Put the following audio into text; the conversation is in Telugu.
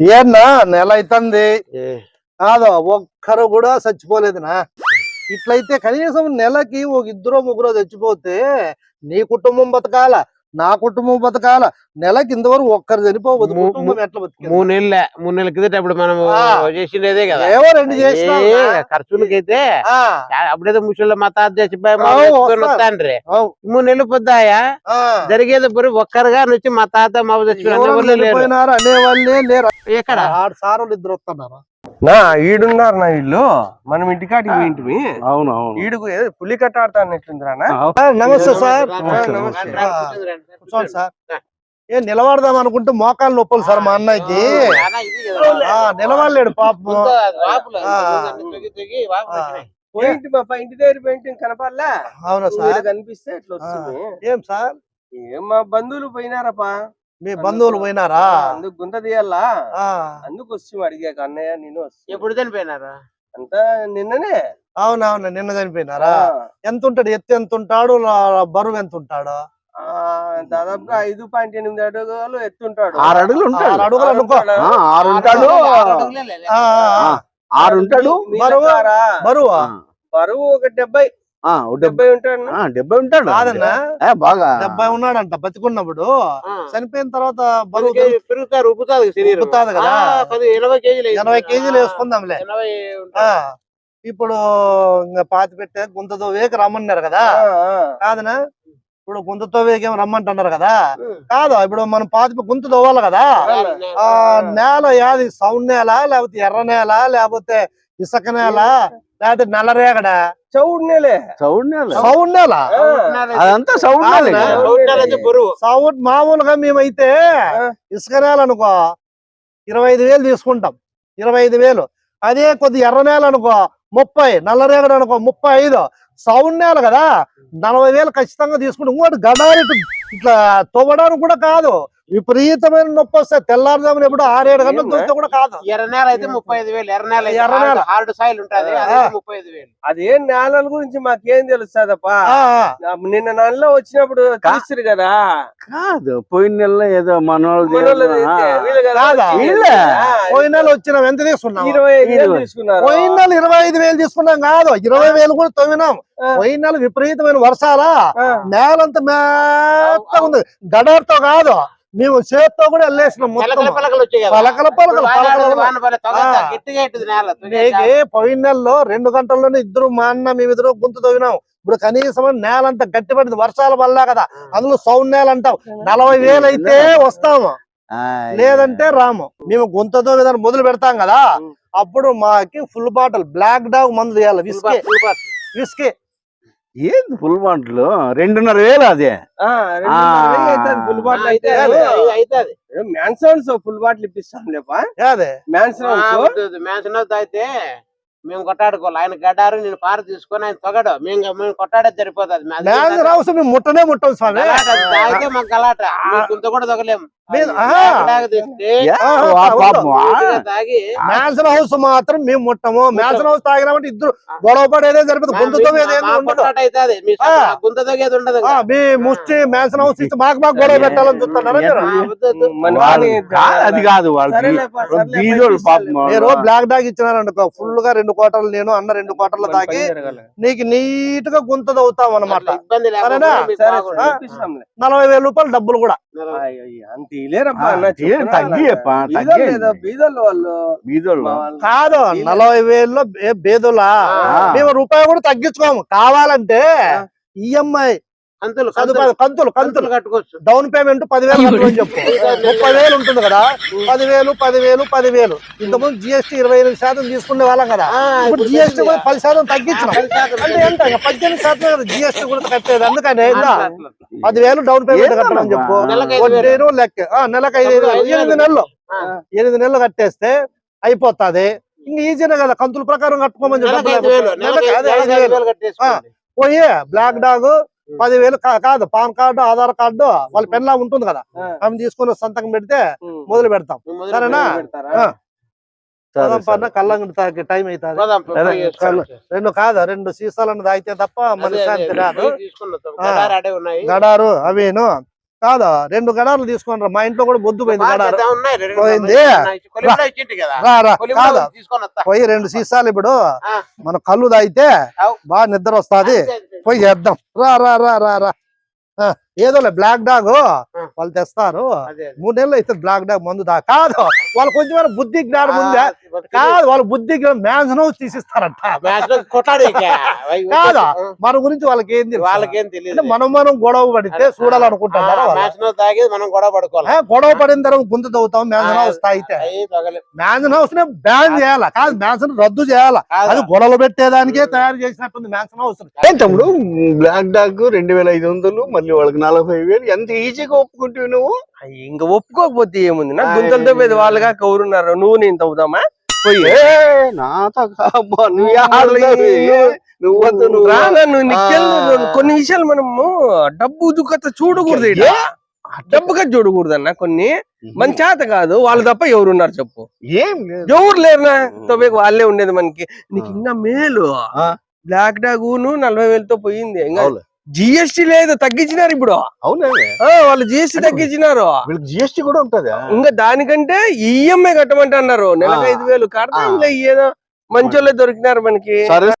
ఏన్నా నెల అవుతుంది కాదు ఒక్కరు కూడా చచ్చిపోలేదునా? ఇట్లయితే కనీసం నెలకి ఒక ఇద్దరు ముగ్గురు చచ్చిపోతే నీ కుటుంబం బతకాల? నా కుటుంబం బతకాల. నెలకి ఇంతవరకు ఒక్కరు చనిపోవద్దు కుటుంబం ఎట్లా? మూడు నెలల. మూడు నెలల కిందట అప్పుడు మనం. చేసిండేదే కదా. ఏవో రెండు చేసినావు ఏ, నా. ఖర్చులకైతే అప్పుడేదో ముసలి మా తాత చచ్చిపోయి మూడు నెలలు పొద్దాయా. జరిగేది బరి ఒక్కరుగా నుంచి మా తాత మా చచ్చిపోయిన ఎవరు ఎవరు లేరు. చనిపోయినారు? అనేవాళ్ళే లేరు. ఎక్కడ? ఆడు సారోళ్ళు ఇద్దరు వస్తున్నారు? నా ఈడున్నారు నా ఇల్లు. మనం ఇంటికాటికి పోయింటిమి. అవును అవును. ఈడుకు ఏదో పులి కట్ట ఆడతానట్లుందిరా నా? ఆ, నమస్తే. సార్. కూర్చోండి సార్. ఏ నిలబడదాం అనుకుంటే మోకాలు నొప్పులు సార్ మా అన్నయ్యకి. ఆ నిలబడలేడు పాపం. పోయింటి పాప ఇంటి దగ్గర పోయింటి కనపడలా? అవునా సార్? కనిపిస్తే ఇట్లా వస్తుంది. ఏం సార్? ఏం మా బంధువులు పోయినారప్పా? మీ బంధువులు పోయినారా? అందుకు గుంత తీయాలా? ఆ, అందుకు వచ్చి అడిగాక అన్నయ్య నేను. ఎప్పుడు చనిపోయినారా? అంతా నిన్ననే. అవునవును నిన్న చనిపోయినారా? ఎంత ఉంటాడు ఎత్తు ఎంత ఉంటాడు బరువు ఎంత ఉంటాడు ఆ, దాదాపుగా ఐదు పాయింట్ ఎనిమిది అడుగులు ఎత్తుంటాడు. ఆరు అడుగులు ఉంటాడు. ఆరు అడుగులు. అనుకో ఆ, ఆరు ఉంటాడు. ఆరు ఉంటాడు. బరువు? బరువు? బరువు ఒక డెబ్బై. డెబ్బై ఉంటాడు ఆ, డెబ్బై ఉంటాడు. కాదన్నా? ఏ, బాగా. డెబ్బై ఉన్నాడంట బతికున్నప్పుడు. చనిపోయిన తర్వాత బరువు పెరుగుతారు ఉబ్బుతాది శరీరం. ఉబ్బుతాది కదా. ఆ, పది ఎనభై కేజీలు ఎనభై కేజీలు వేసుకుందాంలే. ఇప్పుడు ఇంకా పాతి పెట్టే గుంతతో వేకి రమ్మన్నారు కదా? కాదనా ఇప్పుడు గుంతతో వేకేం రమ్మంటున్నారు కదా? కాదు ఇప్పుడు మనం పాతి గుంత తవ్వాలి కదా? ఆ నేల యాది సౌండ్ నేల లేకపోతే ఎర్ర నేల లేకపోతే ఇసుక నేల? లేకపోతే నల్లరేగడ. చౌడు నేలే సౌండ్ సౌండ్ నేల అదంతా సౌండ్ మామూలుగా మేమైతే ఇసుక నేల అనుకో ఇరవై ఐదు వేలు తీసుకుంటాం. ఇరవై ఐదు వేలు. అదే కొద్ది ఎర్ర నేల అనుకో ముప్పై నల్లరేగడ అనుకో ముప్పై ఐదు. సౌండ్ నేల కదా. నలభై వేలు ఖచ్చితంగా తీసుకుంటాం. ఇంకోటి గడారి ఇటు ఇట్లా తవ్వడానికి కూడా కాదు. విపరీతమైన నొప్పి వస్తాయి తెల్లారుజామున ఎప్పుడు ఆరేడు గంటలు? చూస్తే కూడా కాదు. ఎర్ర నేల అయితే ముప్పై ఐదు వేలు ఎర్ర నేల ఎర్ర నేల. హార్డ్ సాయిల్ ఉంటది ముప్పై ఐదు వేలు. అదే నేలల గురించి మాకేం తెలుస్తుందప్పా. నిన్న నెలలో వచ్చినప్పుడు చూస్తారు కదా. కాదు. పోయిన నెలలో ఏదో మనోళ్ళు పోయిన నెల వచ్చిన ఎంత తీసుకున్నాం. ఇరవై ఐదు. తీసుకున్నారు? పోయిన నెల ఇరవై ఐదు వేలు తీసుకున్నాం కాదు. ఇరవై వేలు కూడా ఆ. పోయిన నెల విపరీతమైన వర్షాలా? నేలంతా మేత్తగా ఉంది. గడార్తో కాదు. మేము చేత్తో కూడా వెళ్ళేసినాం పలకల మొత్తం పలకలు పలకల పలకలు. నేల పోయిన నెలలో రెండు గంటల్లోనే ఇద్దరు మా అన్న మేమిద్దరు గుంత తవ్వినాం. ఇప్పుడు కనీసం నేలంతా గట్టి పడింది వర్షాల వల్ల కదా. అందులో సౌండ్ నేల అంటాం నలభై వేలు అయితే వస్తాము. లేదంటే రాము. మేము గుంతతో విధానం మొదలు పెడతాం కదా. అప్పుడు మాకి ఫుల్ బాటిల్ బ్లాక్ డాగ్ మందు చేయాలి విస్కీ. విస్కీ. ఏంది ఫుల్ బాంట్లు రెండున్నర వేలు అదే. ఫుల్ బాటిల్ అయితే అవుతుంది మ్యాన్ సౌండ్స్ ఫుల్ బాటిల్ ఇప్పిస్తాం లేపా అదే మ్యాన్ సౌండ్స్ మ్యాన్షన్ అయితే మేము కొట్టాడుకోవాలి. ఆయన గడ్డారు నేను పార తీసుకొని ఆయన తొగడు. మేము మేము కొట్టాడే సరిపోతుంది. మ్యాచ్ రావచ్చు మేము ముట్టనే ముట్టం స్వామి తాగితే మాకు గలాట. కొంత కూడా తొగలేము. హౌస్ మాత్రం మేము ముట్టము. మ్యాన్సన్ హౌస్ తాగినామంటే ఇద్దరు గొడవ పడేదే జరుగుతుంది ఉండదు. గుంత తొగేది మీ ముష్టి హౌస్ ఇచ్చి మాకు మాకు గొడవ పెట్టాలని చూస్తున్నారా అది కాదు వాళ్ళు బ్లాక్ డాగ్ ఇచ్చినారనుకో ఫుల్గా రెండు కోటలు నేను అన్న రెండు కోటలు తాకి. నీకు నీట్గా గుంత తవ్వుతాం అనమాట సరేనా? నలభై వేల రూపాయలు డబ్బులు కూడా. కదా. నలభై వేలలో బేదులా. మేము రూపాయి కూడా తగ్గించుకోము. కావాలంటే ఈఎంఐ కంతులు కంతులు కంతులు. కట్టుకోవచ్చు. డౌన్ పేమెంట్ పదివేలు కట్టమని చెప్పు. ముప్పై వేలు ఉంటుంది కదా. పదివేలు పదివేలు పదివేలు. ఇంతకుముందు జిఎస్టీ ఇరవై ఎనిమిది శాతం తీసుకునే వాళ్ళం కదా. ఇప్పుడు జిఎస్టీ కూడా? పది శాతం తగ్గించినాం. అంటే ఎంత పద్దెనిమిది శాతం కదా జిఎస్టీ కూడా కట్టేది. అందుకనే. పదివేలు డౌన్ పేమెంట్? కట్టమని చెప్పు. వడ్డీను లెక్క. ఆ, నెలకు ఐదు. ఎనిమిది నెలలు. ఎనిమిది నెలలు కట్టేస్తే అయిపోతాది. ఇంకా ఈజీనే కదా కంతుల ప్రకారం కట్టుకోమని చెప్పు. పోయి బ్లాక్ డాగ్ పదివేలు కాదు పాన్ కార్డు ఆధార్ కార్డు వాళ్ళ పెన్లా ఉంటుంది కదా. ఆమె తీసుకొని సంతకం పెడితే. మొదలు పెడతాం. సరేనా? తాకి టైం అవుతుంది. రెండు కాదు రెండు సీసాలను తాగితే తప్ప మనశ్శాంతి అదే, రాదు. గడారు అవేను. కాదా? రెండు గడాలు తీసుకొని మా ఇంట్లో కూడా బొద్దు పోయింది గడారు. పోయింది. కదా. పోయి రెండు సీసాలు ఇప్పుడు. మన కళ్ళు తాగితే. బాగా నిద్ర వస్తాది. పోయి చేద్దాం రా రా రా రా రా ఆ, ఏదోలే బ్లాక్ డాగ్ వాళ్ళు తెస్తారు. మూడు నెలలు అయితే బ్లాక్ డాగ్ మందు దా కాదు. వాళ్ళు కొంచెం బుద్ధి జ్ఞానం ఉందా. కాదు వాళ్ళు బుద్ధి మ్యాన్స్ హౌస్ తీసిస్తారంట. కాదా? మన గురించి వాళ్ళకి ఏం తెలియదు మనం మనం గొడవ పడితే చూడాలనుకుంటున్నారా గొడవ పడుకోవాలి. ఆ, గొడవ పడిన తర్వాత గుంత తవ్వుతాం మ్యాన్సన్ హౌస్ తాగితే. మ్యాన్సన్ హౌస్ నే బ్యాన్ చేయాలా? కాదు మ్యాన్సన్ రద్దు చేయాలా? అది గొడవలు పెట్టేదానికే తయారు చేసినట్టుంది మ్యాన్సన్ హౌస్ తమ్ముడు? బ్లాక్ డాగ్ రెండు వేల ఐదు వందలు మళ్ళీ వాళ్ళకి నలభై వేలు ఎంత ఈజీగా ఒప్పుకుంటావు నువ్వు? ఇంక ఒప్పుకోకపోతే ఏముంది? నా గుంతలతో పోయేది వాళ్ళుగా కౌరున్నారు నువ్వు నేను తవ్వుదామా? పోయి. ఏ నాతో కాబ్బా, నువ్వు. నువ్వు నువ్వు. రానా. కొన్ని విషయాలు మనము డబ్బు దుఃఖత చూడకూడదు. డబ్బుగా చూడకూడదు అన్న కొన్ని. మన చేత కాదు వాళ్ళు తప్ప ఎవరున్నారు చెప్పు. ఏం ఎవరు లేరునా? వాళ్ళే ఉండేది మనకి. నీకు ఇంకా మేలు. బ్లాక్ డాగ్ను నలభై వేలతో పోయింది. ఇంకా. జిఎస్టీ లేదు తగ్గించినారు ఇప్పుడు. అవునే? వాళ్ళు జిఎస్టీ తగ్గించినారు. జిఎస్టీ కూడా ఉంటదా? ఇంకా దానికంటే ఈఎంఐ కట్టమంటే అన్నారు. నెలకు. ఐదు వేలు కడతాంలే ఏదో మంచోళ్ళే దొరికినారు మనకి.